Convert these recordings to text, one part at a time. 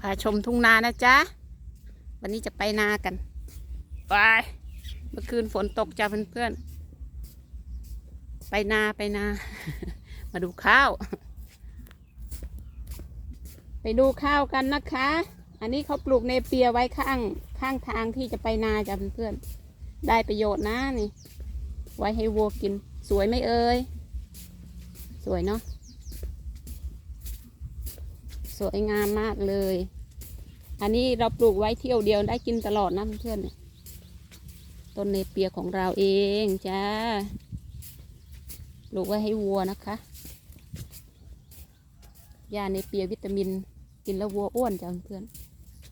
พาชมทุ่งนานะจ๊ะ วันนี้จะไปนากัน ไป เมื่อคืนฝนตกจ้าเพื่อนๆ ไปนาไปนา มาดูข้าว ไปดูข้าวกันนะคะ อันนี้เขาปลูกเนเปียไว้ข้างข้างทางที่จะไปนาจ้าเพื่อนๆ ได้ประโยชน์นะนี่ ไว้ให้วัวกิน สวยไหมเอ่ย สวยเนาะ สวยงามมากเลย อันนี้เราปลูกไว้เที่ยวเดียวได้กินตลอดนะเพื่อนๆต้นเนเปียของเราเองจ้าปลูกไว้ให้วัวนะคะยาเนเปียวิตามิน กินแล้ววัวอ้วนจ้าเพื่อน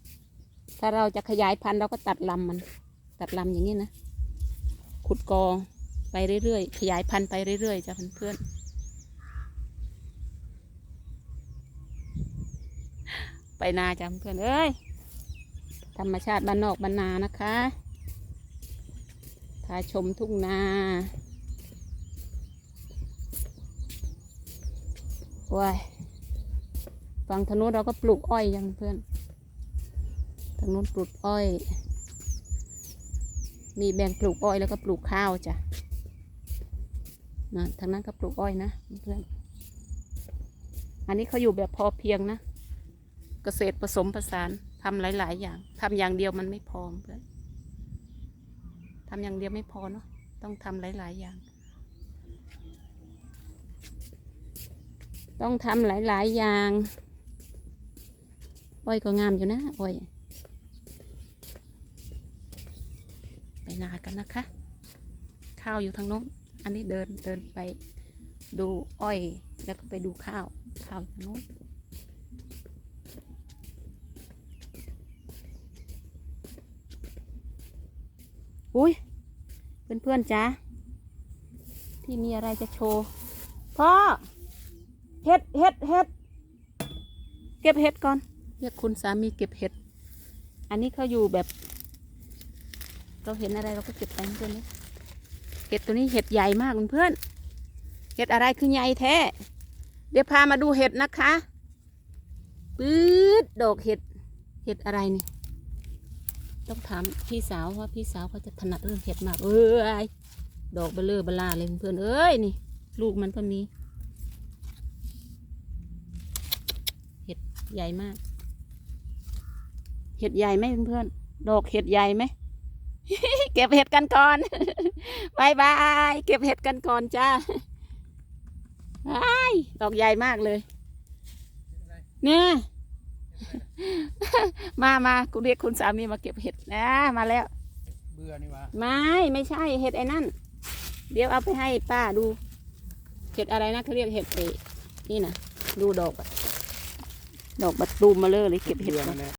ๆถ้าเราจะขยายพันธุ์เราก็ตัดลำมัน ตัดลำอย่างนี้นะ ขุดกอไปเรื่อยๆ ขยายพันธุ์ไปเรื่อยๆจ้าเพื่อนๆ ไปนาจ้ะเพื่อนเอ้ยธรรมชาติบ้านนอกบ้านนานะคะพาชมทุ่งนาว้ายฝั่งทางนู้นเราก็ปลูกอ้อยยังเพื่อนทางนู้นปลูกอ้อย มีแบ่งปลูกอ้อยแล้วก็ปลูกข้าวจ้ะนะทางนั้นก็ปลูกอ้อยนะเพื่อน อันนี้เขาอยู่แบบพอเพียงนะ เกษตรผสมผสานทำหลาย ๆ อย่างทำอย่างเดียวมันไม่พอเพื่อนทำอย่างเดียวไม่พอเนาะต้องทำหลาย ๆ อย่าง ต้องทำหลาย ๆ อย่างอ้อยก็งามอยู่นะอ้อยไปนากันนะคะ ข้าวอยู่ทางโน้นอันนี้เดินเดินไปดูอ้อยแล้วก็ไปดูข้าว ข้าวอยู่ทางโน้น อุ้ยเพื่อนๆจ้าที่มีอะไรจะโชว์พ่อเห็ดเห็ดเห็ดเก็บเห็ดก่อนเรียกคุณสามีเก็บเห็ด อันนี้เขาอยู่แบบ เราเห็นอะไรเราก็เก็บไปเพื่อนเลยเห็ดตัวนี้เห็ดใหญ่มากเพื่อนเห็ดอะไรคือใหญ่แท้เดี๋ยวพามาดูเห็ดนะคะปื๊ดดอกเห็ดเห็ดอะไรนี่ ต้องถามพี่สาวว่าพี่สาวเขาจะถนัดเรื่องเห็ดมาก เอ้ยดอกเบลเลอเบลาเลยเพื่อนเอ้ยนี่ ลูกมันก็มีเห็ดใหญ่มาก เห็ดใหญ่ไหมเพื่อนดอกเห็ดใหญ่ไหมเก็บเห็ดกันก่อนบายบายเก็บเห็ดกันก่อนจ้าไอ้ายดอกใหญ่มากเลย เนี่ย มามากูเรียกคุณสามีมาเก็บเห็ดนะมาแล้ว เบื่อนี่วะไม่ไม่ใช่เห็ดไอ้นั่น เดี๋ยวเอาไปให้ป้าดู เห็ดอะไรนะเขาเรียกเห็ดเอนี่นะดูดอกอะดอกบัดตูมมาเลยเลยเก็บเห็ดเบื่อก่อมันนแหละ